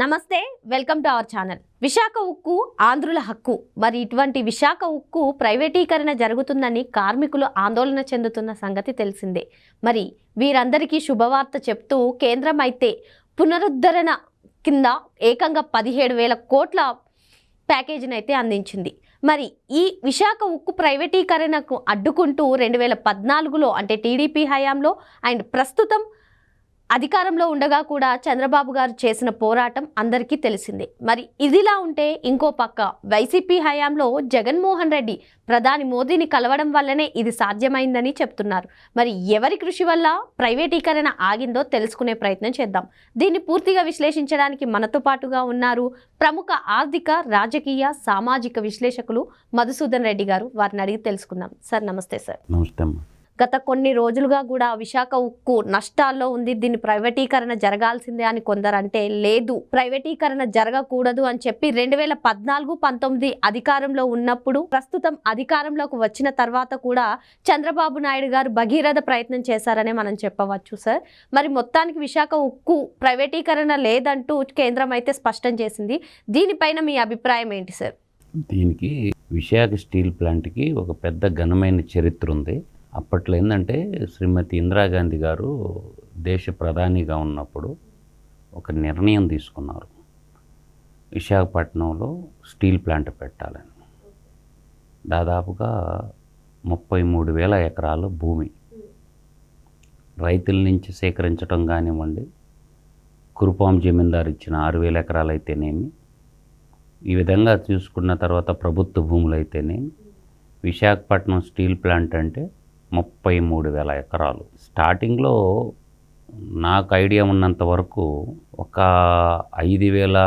నమస్తే welcome to our channel. Visakha ఉక్కు ఆంధ్రుల హక్కు. మరి ఇటువంటి విశాఖ ఉక్కు ప్రైవేటీకరణ జరుగుతుందని కార్మికులు ఆందోళన చెందుతున్న సంగతి తెలిసిందే. మరి వీరందరికీ శుభవార్త చెప్తూ కేంద్రం అయితే పునరుద్ధరణ కింద ఏకంగా పదిహేడు వేల కోట్ల ప్యాకేజీని అయితే అందించింది. మరి ఈ విశాఖ ఉక్కు ప్రైవేటీకరణకు అడ్డుకుంటూ రెండు వేల పద్నాలుగులో అంటే టీడీపీ హయాంలో అండ్ ప్రస్తుతం అధికారంలో ఉండగా కూడా చంద్రబాబు గారు చేసిన పోరాటం అందరికీ తెలిసిందే. మరి ఇదిలా ఉంటే ఇంకో పక్క వైసీపీ హయాంలో జగన్మోహన్ రెడ్డి ప్రధాని మోదీని కలవడం వల్లనే ఇది సాధ్యమైందని చెప్తున్నారు. మరి ఎవరి కృషి వల్ల ప్రైవేటీకరణ ఆగిందో తెలుసుకునే ప్రయత్నం చేద్దాం. దీన్ని పూర్తిగా విశ్లేషించడానికి మనతో పాటుగా ఉన్నారు ప్రముఖ ఆర్థిక రాజకీయ సామాజిక విశ్లేషకులు మధుసూదన్ రెడ్డి గారు. వారిని అడిగి తెలుసుకుందాం. సార్ నమస్తే సార్. నమస్తే అమ్మా. గత కొన్ని రోజులుగా కూడా విశాఖ ఉక్కు నష్టాల్లో ఉంది. దీని ప్రైవేటీకరణ జరగాల్సిందే అని కొందరంటే లేదు. ప్రైవేటీకరణ జరగకూడదు అని చెప్పి రెండు వేల పద్నాలుగు పంతొమ్మిది అధికారంలో ఉన్నప్పుడు ప్రస్తుతం అధికారంలోకి వచ్చిన తర్వాత కూడా చంద్రబాబు నాయుడు గారు భగీరథ ప్రయత్నం చేశారనే మనం చెప్పవచ్చు సార్. మరి మొత్తానికి విశాఖ ఉక్కు ప్రైవేటీకరణ లేదంటూ కేంద్రం అయితే స్పష్టం చేసింది. దీనిపైన మీ అభిప్రాయం ఏంటి సార్? దీనికి విశాఖ స్టీల్ ప్లాంట్కి ఒక పెద్ద ఘనమైన చరిత్ర ఉంది. అప్పట్లో ఏంటంటే శ్రీమతి ఇందిరాగాంధీ గారు దేశ ప్రధానిగా ఉన్నప్పుడు ఒక నిర్ణయం తీసుకున్నారు. విశాఖపట్నంలో స్టీల్ ప్లాంట్ పెట్టాలని. దాదాపుగా ముప్పై మూడు వేల ఎకరాలు భూమి. రైతుల నుంచి సేకరించడం కానివ్వండి కురుపాం జమీందారు ఇచ్చిన ఆరు వేల ఎకరాలు అయితేనేమి ఈ విధంగా చూసుకున్న తర్వాత ప్రభుత్వ భూములు అయితేనేమి విశాఖపట్నం స్టీల్ ప్లాంట్ అంటే ముప్పై మూడు వేల ఎకరాలు. స్టార్టింగ్లో నాకు ఐడియా ఉన్నంత వరకు ఒక ఐదు వేల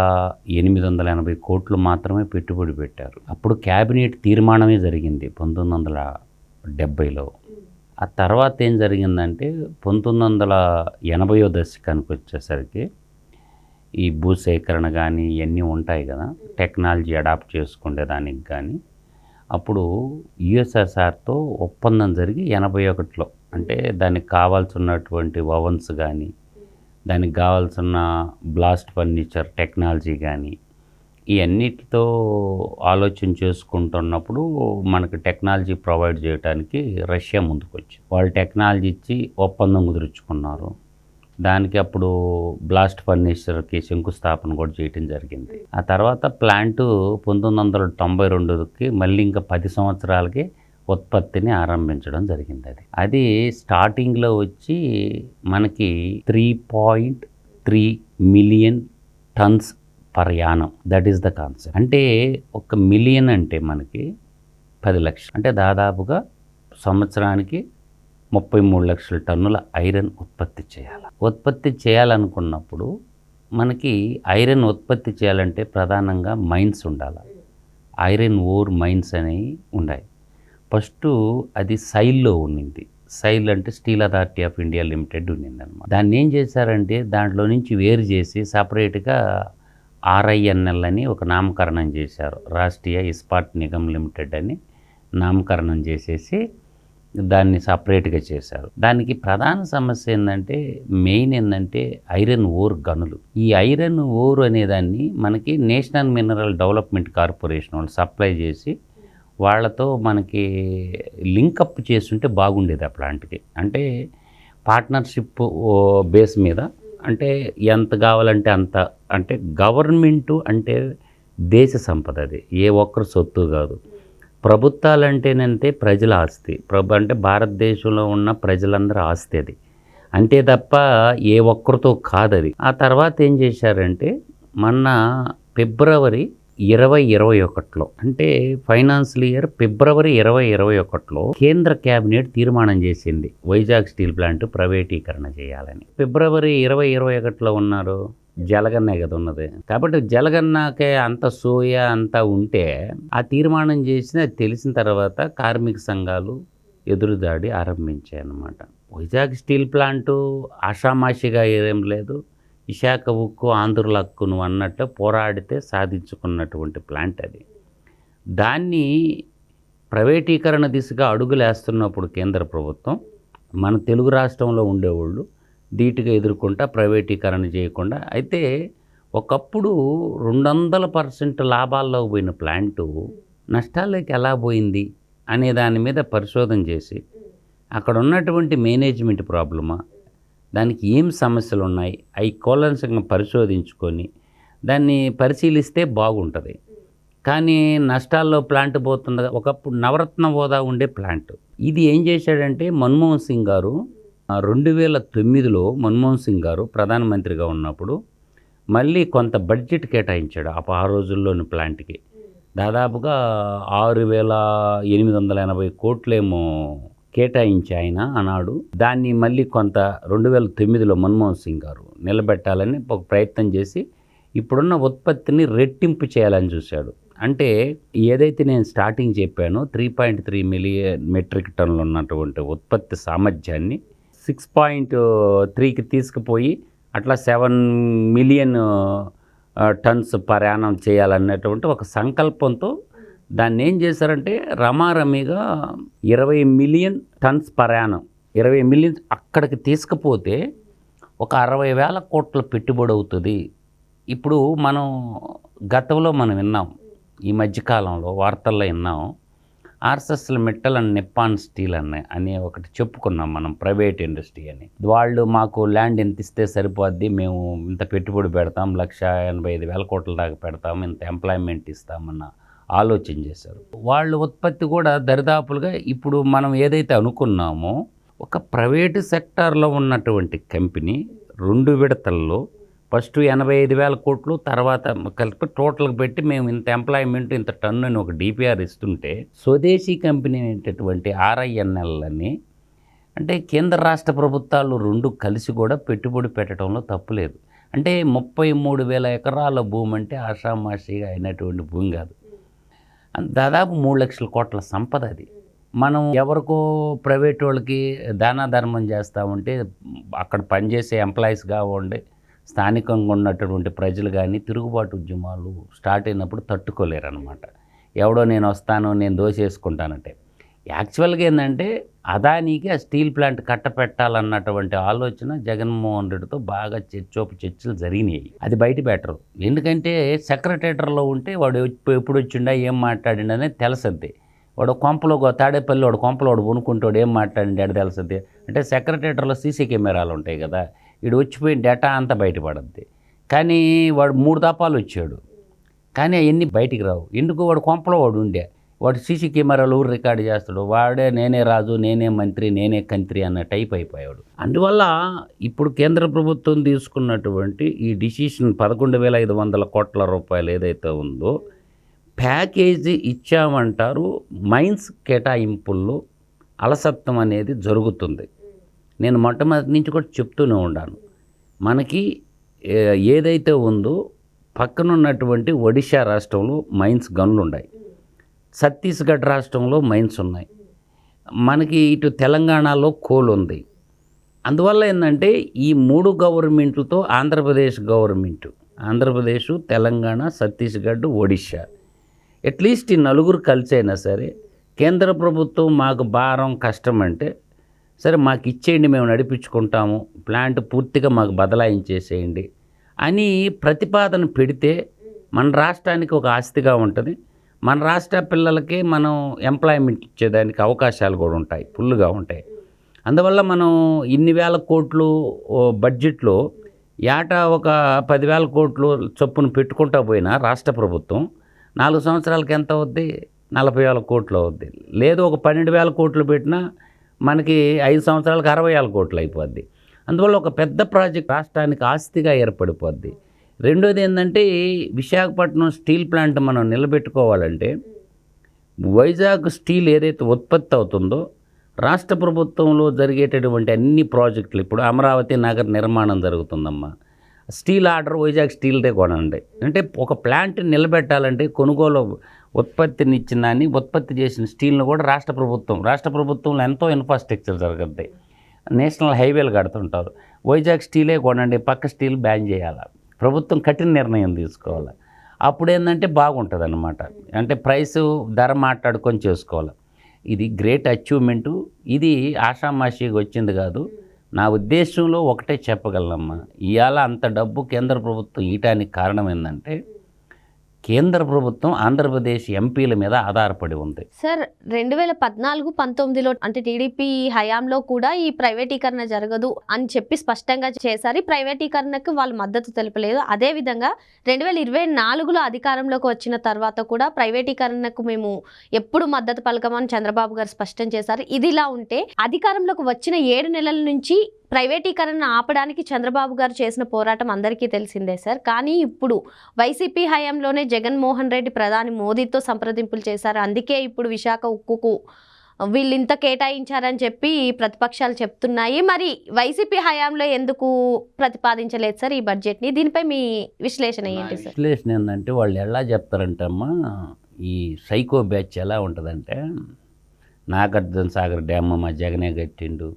ఎనిమిది వందల ఎనభై కోట్లు మాత్రమే పెట్టుబడి పెట్టారు. అప్పుడు క్యాబినెట్ తీర్మానమే జరిగింది పంతొమ్మిది వందల డెబ్బైలో ఆ తర్వాత ఏం జరిగిందంటే పంతొమ్మిది వందల ఎనభయో దశకానికి వచ్చేసరికి ఈ భూసేకరణ కానీ ఇవన్నీ ఉంటాయి కదా టెక్నాలజీ అడాప్ట్ చేసుకునే దానికి కానీ అప్పుడు యుఎస్ఎస్ఆర్తో ఒప్పందం జరిగి ఎనభై ఒకటిలో అంటే దానికి కావాల్సినటువంటి ఓవన్స్ కానీ దానికి కావాల్సిన బ్లాస్ట్ ఫర్నిచర్ టెక్నాలజీ కానీ ఇవన్నిటితో ఆలోచన చేసుకుంటున్నప్పుడు మనకి టెక్నాలజీ ప్రొవైడ్ చేయడానికి రష్యా ముందుకు వచ్చింది వాళ్ళు టెక్నాలజీ ఇచ్చి ఒప్పందం కుదుర్చుకున్నారు. దానికి అప్పుడు బ్లాస్ట్ ఫర్నిచర్కి శంకుస్థాపన కూడా చేయటం జరిగింది. ఆ తర్వాత ప్లాంట్ పంతొమ్మిది వందల తొంభై రెండుకి మళ్ళీ ఇంకా పది సంవత్సరాలకి ఉత్పత్తిని ఆరంభించడం జరిగింది అది. అది స్టార్టింగ్లో వచ్చి మనకి three point three million tons per annum that is the concept. అంటే ఒక మిలియన్ అంటే మనకి పది లక్షలు. అంటే దాదాపుగా సంవత్సరానికి ముప్పై మూడు లక్షల టన్నుల ఐరన్ ఉత్పత్తి చేయాలి. ఉత్పత్తి చేయాలనుకున్నప్పుడు మనకి ఐరన్ ఉత్పత్తి చేయాలంటే ప్రధానంగా మైన్స్ ఉండాలి. ఐరన్ ఓర్ మైన్స్ అనేవి ఉన్నాయి ఫస్ట్ అది సైల్లో ఉండింది సైల్ అంటే steel authority of India limited ఉండింది అనమాట దాన్ని ఏం చేశారంటే దాంట్లో నుంచి వేరు చేసి సపరేట్గా ఆర్ఐఎన్ఎల్ అని ఒక నామకరణం చేశారు. రాష్ట్రీయ ఇస్పాట్ నిగమ్ లిమిటెడ్ అని నామకరణం చేసేసి దాన్ని సపరేట్గా చేశారు. దానికి ప్రధాన సమస్య ఏంటంటే మెయిన్ ఏంటంటే ఐరన్ ఓర్ గనులు. ఈ ఐరన్ ఓర్ అనేదాన్ని మనకి నేషనల్ మినరల్ డెవలప్మెంట్ కార్పొరేషన్ వాళ్ళు సప్లై చేసి వాళ్ళతో మనకి లింకప్ చేస్తుంటే బాగుండేది ఆ ప్లాంట్కి. అంటే పార్ట్నర్షిప్ బేస్ మీద అంటే ఎంత కావాలంటే అంత అంటే గవర్నమెంటు అంటే దేశ సంపద అది. ఏ ఒక్కరు సొత్తు కాదు. ప్రభుత్వాలంటేనంటే ప్రజల ఆస్తి. ప్రభు అంటే భారతదేశంలో ఉన్న ప్రజలందరి ఆస్తి అది. అంతే తప్ప ఏ ఒక్కరితో కాదది. ఆ తర్వాత ఏం చేశారంటే మొన్న ఫిబ్రవరి ఇరవై ఇరవై ఒకటిలో అంటే ఫైనాన్షియల్ ఇయర్ ఫిబ్రవరి ఇరవై ఇరవై ఒకటిలో కేంద్ర కేబినెట్ తీర్మానం చేసింది. వైజాగ్ స్టీల్ ప్లాంట్ ప్రైవేటీకరణ చేయాలని. ఫిబ్రవరి ఇరవై ఇరవై ఒకటిలో ఉన్నారు. జలగన్నే కదా ఉన్నది. కాబట్టి జలగన్నాకే అంత సోయ అంతా ఉంటే ఆ తీర్మానం చేసిన అది తెలిసిన తర్వాత కార్మిక సంఘాలు ఎదురుదాడి ఆరంభించాయి అన్నమాట వైజాగ్ స్టీల్ ప్లాంటు ఆషామాషిగా ఏం లేదు. విశాఖ ఉక్కు ఆంధ్రుల హక్కు నువ్వు అన్నట్టు పోరాడితే సాధించుకున్నటువంటి ప్లాంట్ అది. దాన్ని ప్రైవేటీకరణ దిశగా అడుగులేస్తున్నప్పుడు కేంద్ర ప్రభుత్వం మన తెలుగు రాష్ట్రంలో ఉండేవాళ్ళు ధీటుగా ఎదుర్కొంటా ప్రైవేటీకరణ చేయకుండా. అయితే ఒకప్పుడు రెండు వందల పర్సెంట్ లాభాల్లో పోయిన ప్లాంటు నష్టాల్లోకి ఎలా పోయింది అనే దాని మీద పరిశోధన చేసి అక్కడ ఉన్నటువంటి మేనేజ్మెంట్ ప్రాబ్లమా దానికి ఏం సమస్యలు ఉన్నాయి అవి కూలంసంగా పరిశోధించుకొని దాన్ని పరిశీలిస్తే బాగుంటుంది. కానీ నష్టాల్లో ప్లాంట్ పోతుంది ఒకప్పుడు నవరత్న హోదా ఉండే ప్లాంట్. ఇది ఏం చేశాడంటే మన్మోహన్ సింగ్ గారు రెండు వేల తొమ్మిదిలో మన్మోహన్ సింగ్ గారు ప్రధానమంత్రిగా ఉన్నప్పుడు మళ్ళీ కొంత బడ్జెట్ కేటాయించాడు ఆ ఆ రోజుల్లోని ప్లాంట్కి. దాదాపుగా ఆరు వేల ఎనిమిది వందల ఎనభై కోట్లేమో కేటాయించి ఆయన అన్నాడు దాన్ని మళ్ళీ కొంత రెండు వేల తొమ్మిదిలో మన్మోహన్ సింగ్ గారు నిలబెట్టాలని ఒక ప్రయత్నం చేసి ఇప్పుడున్న ఉత్పత్తిని రెట్టింపు చేయాలని చూశాడు. అంటే ఏదైతే నేను స్టార్టింగ్ చెప్పానో three point three million metric టన్నులు ఉన్నటువంటి ఉత్పత్తి సామర్థ్యాన్ని సిక్స్ పాయింట్ త్రీకి తీసుకుపోయి అట్లా సెవెన్ మిలియన్ టన్స్ ప్రయాణం చేయాలన్నటువంటి ఒక సంకల్పంతో దాన్ని ఏం చేశారంటే రమారమిగా ఇరవై మిలియన్ టన్స్ ప్రయాణం ఇరవై మిలియన్ అక్కడికి తీసుకుపోతే ఒక అరవై వేల కోట్ల పెట్టుబడి అవుతుంది. ఇప్పుడు మనం గతంలో మనం విన్నాం ఈ మధ్యకాలంలో వార్తల్లో విన్నాం ఆర్ఎస్ఎస్ల మెట్టల్ అండ్ నిప్పాన్ స్టీల్ అన్న అని ఒకటి చెప్పుకున్నాం మనం ప్రైవేట్ ఇండస్ట్రీ అని. వాళ్ళు మాకు ల్యాండ్ ఎంత ఇస్తే సరిపోద్ది మేము ఇంత పెట్టుబడి పెడతాం లక్ష ఎనభై ఐదు వేల కోట్ల దాకా పెడతాం ఇంత ఎంప్లాయ్మెంట్ ఇస్తామన్న ఆలోచన చేశారు. వాళ్ళు ఉత్పత్తి కూడా దరిదాపులుగా ఇప్పుడు మనం ఏదైతే అనుకున్నామో ఒక ప్రైవేటు సెక్టార్లో ఉన్నటువంటి కంపెనీ రెండు విడతల్లో ఫస్ట్ ఎనభై ఐదు వేల కోట్లు తర్వాత కలిపి టోటల్కి పెట్టి మేము ఇంత ఎంప్లాయ్మెంట్ ఇంత టన్ను అని ఒక డిపిఆర్ ఇస్తుంటే స్వదేశీ కంపెనీ అనేటటువంటి ఆర్ఐఎన్ఎల్ని అంటే కేంద్ర రాష్ట్ర ప్రభుత్వాలు రెండు కలిసి కూడా పెట్టుబడి పెట్టడంలో తప్పులేదు అంటే ముప్పై మూడు వేల ఎకరాల భూమి అంటే ఆషామాషిగా అయినటువంటి భూమి కాదు. దాదాపు మూడు లక్షల కోట్ల సంపద అది. మనం ఎవరికో ప్రైవేట్ వాళ్ళకి దాన ధర్మం చేస్తూ ఉంటే అక్కడ పనిచేసే ఎంప్లాయీస్ కావండి స్థానికంగా ఉన్నటువంటి ప్రజలు కానీ తిరుగుబాటు ఉద్యమాలు స్టార్ట్ అయినప్పుడు తట్టుకోలేరు అనమాట ఎవడో నేను వస్తాను నేను దోసేసుకుంటానంటే. యాక్చువల్గా ఏంటంటే అదానికి ఆ స్టీల్ ప్లాంట్ కట్టపెట్టాలన్నటువంటి ఆలోచన జగన్మోహన్ రెడ్డితో బాగా చర్చోపు చర్చలు జరిగినాయి. అది బయట బెటరు ఎందుకంటే సెక్రటేటర్లో ఉంటే వాడు ఎప్పుడు వచ్చిండా ఏం మాట్లాడిండనే తెలుసద్ది వాడు కొంపలో తాడేపల్లి వాడు కొంపలో వాడు వణుకుంటాడు ఏం మాట్లాడిండి అది తెలుసద్ది అంటే సెక్రటేటర్లో సీసీ కెమెరాలు ఉంటాయి కదా. ఇడు వచ్చిపోయిన డేటా అంతా బయటపడద్ది. కానీ వాడు మూడు దపాలు వచ్చాడు. కానీ అవన్నీ బయటికి రావు. ఎందుకు? వాడు కొంపలో వాడు ఉండే. వాడు సీసీ కెమెరాలు ఊరు రికార్డు చేస్తాడు. వాడే నేనే రాజు నేనే మంత్రి నేనే కంత్రి అన్న టైప్ అయిపోయాడు. అందువల్ల ఇప్పుడు కేంద్ర ప్రభుత్వం తీసుకున్నటువంటి ఈ డిసిషన్ పదకొండు వేల ఐదు వందల కోట్ల రూపాయలు ఏదైతే ఉందో ప్యాకేజీ ఇచ్చామంటారు మైన్స్ కేటాయింపుల్లో అలసత్వం అనేది జరుగుతుంది. నేను మొట్టమొదటి నుంచి కూడా చెప్తూనే ఉన్నాను మనకి ఏదైతే ఉందో పక్కన ఉన్నటువంటి ఒడిశా రాష్ట్రంలో మైన్స్ గన్లు ఉన్నాయి ఛత్తీస్గఢ్ రాష్ట్రంలో మైన్స్ ఉన్నాయి. మనకి ఇటు తెలంగాణలో కోల్ ఉంది. అందువల్ల ఏంటంటే ఈ మూడు గవర్నమెంట్లతో Andhra Pradesh government Andhra Pradesh Telangana Chhattisgarh Odisha. At least ఈ నలుగురు కలిసి అయినా సరే కేంద్ర ప్రభుత్వం మాకు భారం కష్టం అంటే సరే మాకు ఇచ్చేయండి మేము నడిపించుకుంటాము ప్లాంట్ పూర్తిగా మాకు బదలాయించేసేయండి అని ప్రతిపాదన పెడితే మన రాష్ట్రానికి ఒక ఆస్తిగా ఉంటుంది. మన రాష్ట్ర పిల్లలకి మనం ఎంప్లాయ్మెంట్ ఇచ్చేదానికి అవకాశాలు కూడా ఉంటాయి ఫుల్గా ఉంటాయి. అందువల్ల మనం ఇన్ని వేల కోట్లు బడ్జెట్లో ఏటా ఒక పదివేల కోట్లు చొప్పున పెట్టుకుంటా పోయినా రాష్ట్ర ప్రభుత్వం నాలుగు సంవత్సరాలకి ఎంత అవుద్ది? నలభై వేల కోట్లు అవుద్ది. లేదు ఒక పన్నెండు వేల కోట్లు పెట్టినా మనకి ఐదు సంవత్సరాలకు అరవై ఆరు కోట్లు అయిపోద్ది. అందువల్ల ఒక పెద్ద ప్రాజెక్ట్ రాష్ట్రానికి ఆస్తిగా ఏర్పడిపోద్ది. రెండోది ఏంటంటే విశాఖపట్నం స్టీల్ ప్లాంట్ మనం నిలబెట్టుకోవాలంటే వైజాగ్ స్టీల్ ఏదైతే ఉత్పత్తి అవుతుందో రాష్ట్ర ప్రభుత్వంలో జరిగేటటువంటి అన్ని ప్రాజెక్టులు ఇప్పుడు అమరావతి నగర్ నిర్మాణం జరుగుతుందమ్మా. స్టీల్ ఆర్డర్ వైజాగ్ స్టీల్దే కొనండి. అంటే ఒక ప్లాంట్ నిలబెట్టాలంటే కొనుగోలు ఉత్పత్తినిచ్చిన దాన్ని ఉత్పత్తి చేసిన స్టీల్ను కూడా రాష్ట్ర ప్రభుత్వం రాష్ట్ర ప్రభుత్వంలో ఎంతో ఇన్ఫ్రాస్ట్రక్చర్ జరుగుద్ది. నేషనల్ హైవేలు కడుతుంటారు. వైజాగ్ స్టీలే కొనండి పక్క స్టీల్ బ్యాన్ చేయాలి? ప్రభుత్వం కఠిన నిర్ణయం తీసుకోవాలి? అప్పుడు ఏంటంటే బాగుంటుంది అనమాట అంటే ప్రైస్ ధర మాట్లాడుకొని చేసుకోవాలి? ఇది గ్రేట్ అచీవ్మెంటు. ఇది ఆషామాషిగా వచ్చింది కాదు. నా ఉద్దేశంలో ఒకటే చెప్పగలనమ్మా. ఇవాళ అంత డబ్బు కేంద్ర ప్రభుత్వం ఇయటానికి కారణం ఏంటంటే కేంద్ర ప్రభుత్వం ఆంధ్రప్రదేశ్ ఎంపీల మీద ఆధారపడి ఉంది. సార్ రెండు వేల పద్నాలుగు పంతొమ్మిదిలో అంటే టీడీపీ హయాంలో కూడా ఈ ప్రైవేటీకరణ జరగదు అని చెప్పి స్పష్టంగా చేశారు. ఈ ప్రైవేటీకరణకు వాళ్ళు మద్దతు తెలపలేదు. అదే విధంగా రెండు వేల ఇరవై నాలుగులో అధికారంలోకి వచ్చిన తర్వాత కూడా ప్రైవేటీకరణకు మేము ఎప్పుడు మద్దతు పలకమని చంద్రబాబు గారు స్పష్టం చేశారు. ఇదిలా ఉంటే అధికారంలోకి వచ్చిన ఏడు నెలల నుంచి ప్రైవేటీకరణ ఆపడానికి చంద్రబాబు గారు చేసిన పోరాటం అందరికీ తెలిసిందే సార్. కానీ ఇప్పుడు వైసీపీ హయాంలోనే జగన్మోహన్ రెడ్డి ప్రధాని మోదీతో సంప్రదింపులు చేశారు. అందుకే ఇప్పుడు విశాఖ ఉక్కుకు వీళ్ళు ఇంత కేటాయించారని చెప్పి ప్రతిపక్షాలు చెప్తున్నాయి. మరి వైసీపీ హయాంలో ఎందుకు ప్రతిపాదించలేదు సార్ ఈ బడ్జెట్ని? దీనిపై మీ విశ్లేషణ ఏంటి సార్? విశ్లేషణ ఏంటంటే వాళ్ళు ఎలా చెప్తారంటే అమ్మా ఈ సైకో బ్యాచ్ ఎలా ఉంటుందంటే నాగార్జున సాగర్ డ్యామ్ మా జగనే కట్టిండు.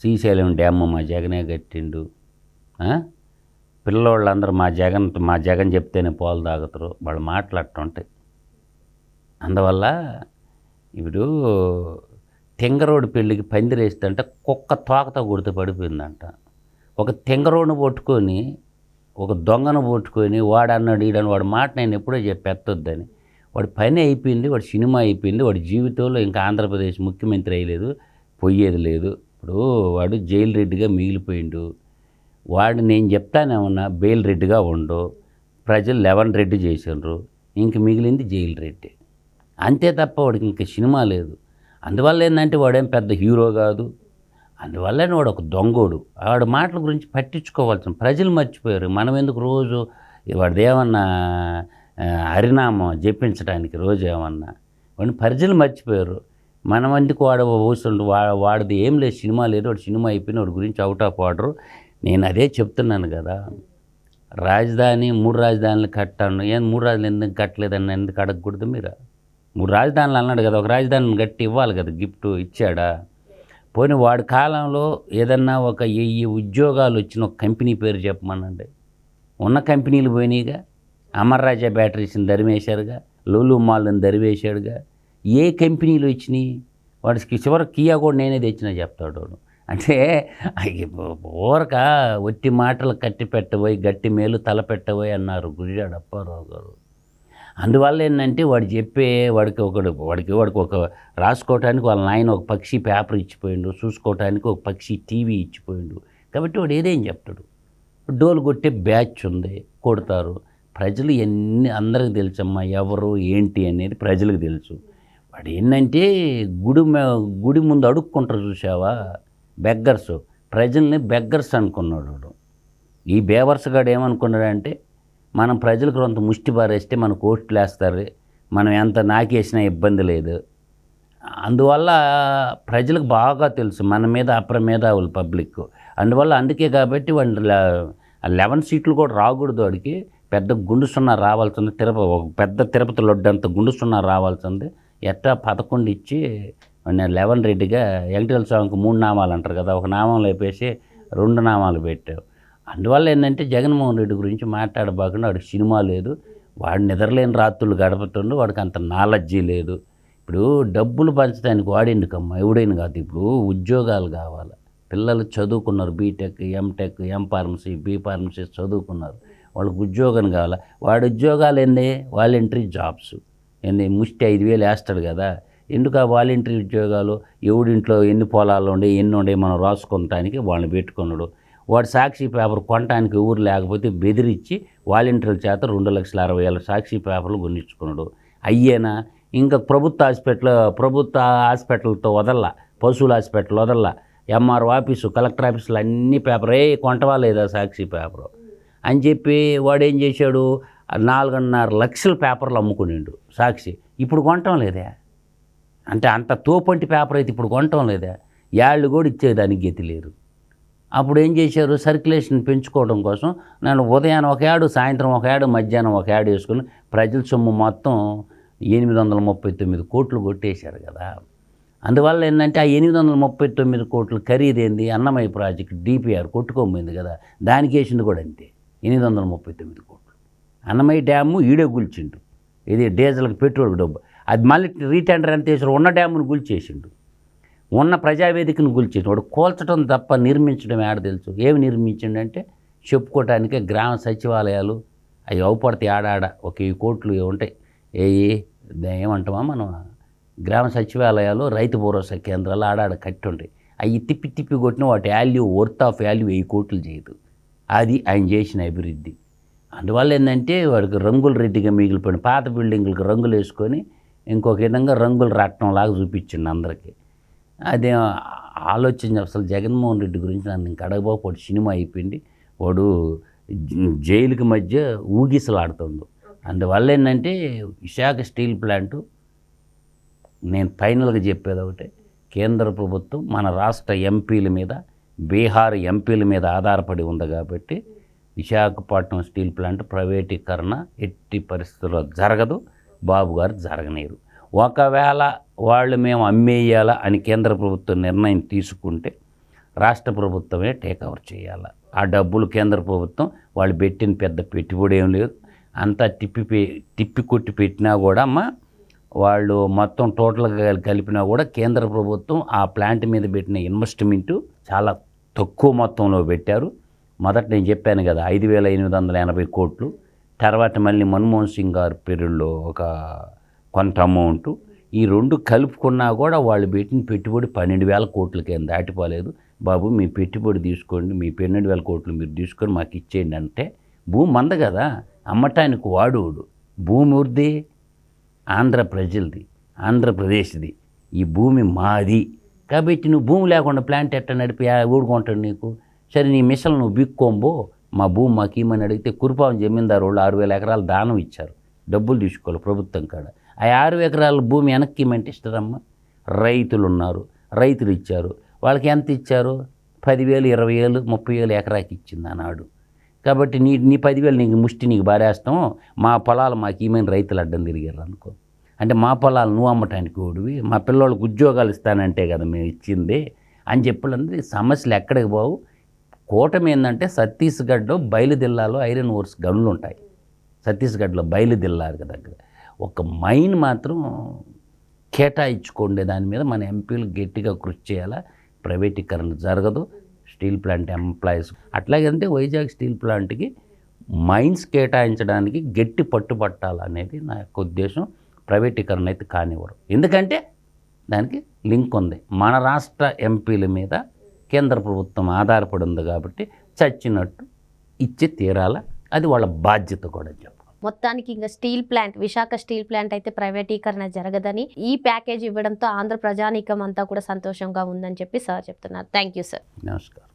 శ్రీశైలం డ్యామ్ మా జగనే కట్టిండు. పిల్లోళ్ళందరూ మా జగన్ మా జగన్ చెప్తేనే పాలు తాగుతారు. వాళ్ళు మాట్లాడుతుంటాయి అందువల్ల ఇప్పుడు తెంగరోడు పెళ్ళికి పందిరేస్తుంటే కుక్క తోకతో కొడితే పడిపోయిందంట. ఒక తెంగరోడును పట్టుకొని ఒక దొంగను పట్టుకొని వాడు అన్నాడు ఈడని వాడు మాట నేను ఎప్పుడో చెప్పెత్తొద్దని వాడి పని అయిపోయింది వాడి సినిమా అయిపోయింది వాడి జీవితంలో ఇంకా ఆంధ్రప్రదేశ్ ముఖ్యమంత్రి అయ్యలేదు పోయేది లేదు. ఇప్పుడు వాడు జైలు రెడ్డిగా మిగిలిపోయిండు. వాడు నేను చెప్తానేమన్నా బెయిల్ రెడ్డిగా ఉండు ప్రజలు లెవెన్ రెడ్డి చేసిండ్రు ఇంక మిగిలింది జైలు రెడ్డి. అంతే తప్ప వాడికి ఇంక సినిమా లేదు. అందువల్ల ఏంటంటే వాడేం పెద్ద హీరో కాదు. అందువల్ల వాడు ఒక దొంగోడు. వాడు మాటల గురించి పట్టించుకోవాల్సిన ప్రజలు మర్చిపోయారు. మనం ఎందుకు రోజు వాడిది ఏమన్నా హరినామం జపించడానికి రోజు ఏమన్నా? వాడిని ప్రజలు మర్చిపోయారు. మన మందికి వాడు అవసరం వా వాడిది ఏం లేదు. సినిమా లేదు. వాడు సినిమా అయిపోయిన వాడి గురించి అవుట్ ఆఫ్ ఆర్డర్ నేను అదే చెప్తున్నాను కదా. రాజధాని మూడు రాజధానులు కట్టాను. ఏం మూడు రాజధానులు ఎందుకు కట్టలేదని ఎందుకు అడగకూడదు మీరు? మూడు రాజధానులు అన్నాడు కదా. ఒక రాజధానిని కట్టి ఇవ్వాలి కదా. గిఫ్ట్ ఇచ్చాడా? పోనీ వాడి కాలంలో ఏదన్నా ఒక వెయ్యి ఉద్యోగాలు వచ్చిన ఒక కంపెనీ పేరు చెప్పమనండి. ఉన్న కంపెనీలు పోయినాయిగా. అమర్రాజా బ్యాటరీస్ని దరివేశారుగా లూలు మాల్ని దరివేశాడుగా. ఏ కంపెనీలు ఇచ్చినాయి వాడికి చివరి కియా కూడా నేనే తెచ్చిన చెప్తాడు వాడు. అంటే ఊరక ఒట్టి మాటలు కట్టి పెట్టబోయి గట్టి మేలు తల పెట్టబోయి అన్నారు గురిడాడు అప్పారావు గారు. అందువల్ల ఏంటంటే వాడు చెప్పే వాడికి ఒకడు వాడికి వాడికి ఒక రాసుకోవటానికి వాళ్ళ నాయన ఒక పక్షి పేపర్ ఇచ్చిపోయిండు చూసుకోవటానికి ఒక పక్షి టీవీ ఇచ్చిపోయిండు. కాబట్టి వాడు ఏదేం చెప్తాడు? డోలు కొట్టే బ్యాచ్ ఉంది కొడతారు. ప్రజలు ఎన్ని అందరికి తెలుసమ్మా ఎవరు ఏంటి అనేది ప్రజలకు తెలుసు. వాడు ఏంటంటే గుడి గుడి ముందు అడుక్కుంటారు చూసావా బెగ్గర్స్. ప్రజల్ని బెగ్గర్స్ అనుకున్నాడు వాడు. ఈ బేవర్స్గాడు ఏమనుకున్నాడంటే మనం ప్రజలకు కొంత ముష్టి బారేస్తే మనకు ఓట్లు వేస్తారు మనం ఎంత నాకేసినా ఇబ్బంది లేదు. అందువల్ల ప్రజలకు బాగా తెలుసు మన మీద అప్రమేధావులు పబ్లిక్. అందువల్ల అందుకే కాబట్టి వాడి లెవెన్ సీట్లు కూడా రాకూడదు వాడికి. పెద్ద గుండు సున్నా రావాల్సింది తిరుపతి ఒక పెద్ద తిరుపతి లొడ్డంత గుండు సున్నా రావాల్సింది. ఎట్టా పదకొండు ఇచ్చి నేను లెవెన్ రెడ్డిగా వెంకటేశ్వర స్వామికి మూడు నామాలు అంటారు కదా ఒక నామం లేపేసి రెండు నామాలు పెట్టావు. అందువల్ల ఏంటంటే జగన్మోహన్ రెడ్డి గురించి మాట్లాడబాకుండా వాడికి సినిమా లేదు వాడు నిద్రలేని రాత్రులు గడపతుండు వాడికి అంత నాలెడ్జీ లేదు. ఇప్పుడు డబ్బులు పంచడానికి వాడేందుకమ్మా? ఎవడైనా కాదు. ఇప్పుడు ఉద్యోగాలు కావాలి. పిల్లలు చదువుకున్నారు B Tech M Tech M pharmacy B pharmacy చదువుకున్నారు వాళ్ళకి ఉద్యోగం కావాలి. వాడి ఉద్యోగాలు ఏంది? వాలంటరీ జాబ్స్ ముష్టి ఐదు వేలు వేస్తాడు కదా. ఎందుకు ఆ వాలంటరీ ఉద్యోగాలు ఎవడింట్లో ఎన్ని పొలాలు ఉండే ఎన్ని ఉండే మనం రాసుకుంటానికి వాళ్ళని పెట్టుకున్నాడు. వాడు సాక్షి పేపర్ కొనటానికి ఊరు లేకపోతే బెదిరించి వాలంటీర్ల చేత రెండు లక్షల అరవై వేల సాక్షి పేపర్లు కొనిచ్చుకున్నాడు. అయ్యేనా? ఇంకా ప్రభుత్వ హాస్పిటల్ ప్రభుత్వ హాస్పిటల్తో వదల్లా పశువుల హాస్పిటల్ వదల్లా. ఎంఆర్ఓ ఆఫీసు కలెక్టర్ ఆఫీసులు అన్ని పేపర్ ఏ కొంటవా లేదా సాక్షి పేపరు. అని చెప్పి వాడు ఏం చేశాడు? నాలుగున్నర లక్షల పేపర్లు అమ్ముకునిండు. సాక్షి ఇప్పుడు కొనటం లేదే. అంటే అంత తోపంటి పేపర్ అయితే ఇప్పుడు కొనటం లేదా. యాళ్ళు కూడా ఇచ్చేదానికి గతి లేరు. అప్పుడు ఏం చేశారు? సర్క్యులేషన్ పెంచుకోవడం కోసం నేను ఉదయం ఒక యాడు సాయంత్రం ఒక యాడు మధ్యాహ్నం ఒక యాడు వేసుకుని ప్రజల సొమ్ము మొత్తం ఎనిమిది వందల ముప్పై తొమ్మిది కోట్లు కొట్టేశారు కదా. అందువల్ల ఏంటంటే ఆ ఎనిమిది వందల ముప్పై తొమ్మిది కోట్లు ఖరీదేంది అన్నమయ్య ప్రాజెక్ట్ డిపిఆర్ కొట్టుకోబోయింది కదా. దానికి వేసింది కూడా అంతే. ఎనిమిది వందల ముప్పై తొమ్మిది కోట్లు. అన్నమయ్య డ్యాము ఈడే గుల్చిండు. ఇది డీజిల్కి పెట్రోల్ డబ్బు. అది మళ్ళీ రీటెండర్ ఎంత వేసారు ఉన్న డ్యామును గుల్చేసిండు. ఉన్న ప్రజావేదికను కూల్చేటి వాడు కూల్చడం తప్ప నిర్మించడం ఏడ తెలుసు? ఏమి నిర్మించిండంటే చెప్పుకోవటానికే గ్రామ సచివాలయాలు అవి అవుపడతాయి ఆడాడ. ఒక ఈ కోట్లు ఉంటాయి. ఏ ఏమంటామా మనం? గ్రామ సచివాలయాలు రైతు భరోసా కేంద్రాలు ఆడాడ కట్టి ఉంటాయి అవి తిప్పి తిప్పి కొట్టిన వాటి వాల్యూ వర్త్ ఆఫ్ వాల్యూ వెయ్యి కోట్లు చేయదు. అది ఆయన చేసిన అభివృద్ధి. అందువల్ల ఏంటంటే వాడికి రంగుల రెడ్డిగా మిగిలిపోయిన పాత బిల్డింగులకు రంగులు వేసుకొని ఇంకొక విధంగా రంగులు రట్టం లాగా చూపించండి అందరికీ. అదే ఆలోచన అసలు జగన్మోహన్ రెడ్డి గురించి నన్ను ఇంక అడగబోపాడు సినిమా అయిపోయింది వాడు జైలుకి మధ్య ఊగిసలాడుతుండు. అందువల్ల ఏంటంటే విశాఖ స్టీల్ ప్లాంటు నేను ఫైనల్గా చెప్పేది ఒకటే కేంద్ర ప్రభుత్వం మన రాష్ట్ర ఎంపీల మీద బీహార్ ఎంపీల మీద ఆధారపడి ఉంది కాబట్టి విశాఖపట్నం స్టీల్ ప్లాంట్ ప్రైవేటీకరణ ఎట్టి పరిస్థితుల్లో జరగదు. బాబు గారు జరగనీరు ఒకవేళ వాళ్ళు మేము అమ్మేయాలా అని కేంద్ర ప్రభుత్వం నిర్ణయం తీసుకుంటే రాష్ట్ర ప్రభుత్వమే టేక్ ఓవర్ చేయాలి? ఆ డబ్బులు కేంద్ర ప్రభుత్వం వాళ్ళు పెట్టిన పెద్ద పెట్టుబడి ఏం లేదు. అంతా తిప్పి తిప్పి కొట్టి పెట్టినా కూడా అమ్మ వాళ్ళు మొత్తం టోటల్గా కలిపినా కూడా కేంద్ర ప్రభుత్వం ఆ ప్లాంట్ మీద పెట్టిన ఇన్వెస్ట్మెంటు చాలా తక్కువ మొత్తంలో పెట్టారు. మొదట నేను చెప్పాను కదా ఐదు వేల ఎనిమిది వందల ఎనభై కోట్లు తర్వాత మళ్ళీ మన్మోహన్ సింగ్ గారి పీరియడ్లో ఒక కొంత అమౌంట్ ఈ రెండు కలుపుకున్నా కూడా వాళ్ళు పెట్టిన పెట్టుబడి పన్నెండు వేల కోట్లకి ఏం దాటిపోలేదు. బాబు మీ పెట్టుబడి తీసుకోండి మీ పన్నెండు వేల కోట్లు మీరు తీసుకొని మాకు ఇచ్చేయండి అంటే భూమి మంద కదా అమ్మటానికి వాడోడు. భూమి ఉర్ది ఆంధ్ర ప్రజలది ఆంధ్రప్రదేశ్ది ఈ భూమి మాది. కాబట్టి నువ్వు భూమి లేకుండా ప్లాంట్ ఎట్ట నడిపి ఊడుకుంటాడు నీకు? సరే నీ మిషన్ నువ్వు బిక్కోంబో మా భూమి మాకు ఇమ్మని అడిగితే కురుపాం జమీందారు వాళ్ళు ఆరు వేల ఎకరాలు దానం ఇచ్చారు. డబ్బులు తీసుకోవాలి ప్రభుత్వం కాడ. ఆ ఆరు ఎకరాల భూమి వెనక్కి ఇమ్మంటే ఇస్తారమ్మా రైతులు ఉన్నారు రైతులు ఇచ్చారు. వాళ్ళకి ఎంత ఇచ్చారు? పదివేలు ఇరవై వేలు ముప్పై వేలు ఎకరాకి ఇచ్చింది ఆనాడు. కాబట్టి నీ నీ పదివేలు నీకు ముష్టి నీకు బారేస్తాం మా పొలాలు మాకు ఏమైనా రైతులు అడ్డం తిరిగారు అనుకో. అంటే మా పొలాలు నువ్వు అమ్మటానికి ఓడివి మా పిల్లోళ్ళకి ఉద్యోగాలు ఇస్తానంటే కదా మేము ఇచ్చింది అని చెప్పాలంటే సమస్యలు ఎక్కడికి పోవు. కూటమి ఏంటంటే ఛత్తీస్గఢ్లో బయలుదిల్లాలో ఐరన్ ఓర్స్ గనులు ఉంటాయి ఛత్తీస్గఢ్లో బయలుదిల్లారు దగ్గర. ఒక మైన్ మాత్రం కేటాయించుకోండి దాని మీద మన ఎంపీలు గట్టిగా కృషి చేయాలా? ప్రైవేటీకరణ జరగదు. స్టీల్ ప్లాంట్ ఎంప్లాయీస్ అట్లాగంటే వైజాగ్ స్టీల్ ప్లాంట్కి మైన్స్ కేటాయించడానికి గట్టి పట్టుబట్టాలనేది నా యొక్క ఉద్దేశం. ప్రైవేటీకరణ అయితే కానివ్వరు. ఎందుకంటే దానికి లింక్ ఉంది. మన రాష్ట్ర ఎంపీల మీద కేంద్ర ప్రభుత్వం ఆధారపడి ఉంది కాబట్టి చచ్చినట్టు ఇచ్చి తీరాల అది వాళ్ళ బాధ్యత కూడా చెప్పు మొత్తానికి ఇంకా steel plant Visakha steel plant అయితే ప్రైవేటీకరణ జరగదని ఈ ప్యాకేజ్ ఇవ్వడంతో ఆంధ్ర ప్రజానీకం అంతా కూడా సంతోషంగా ఉందని చెప్పి సార్ చెప్తున్నారు. Thank you sir. నమస్కారం.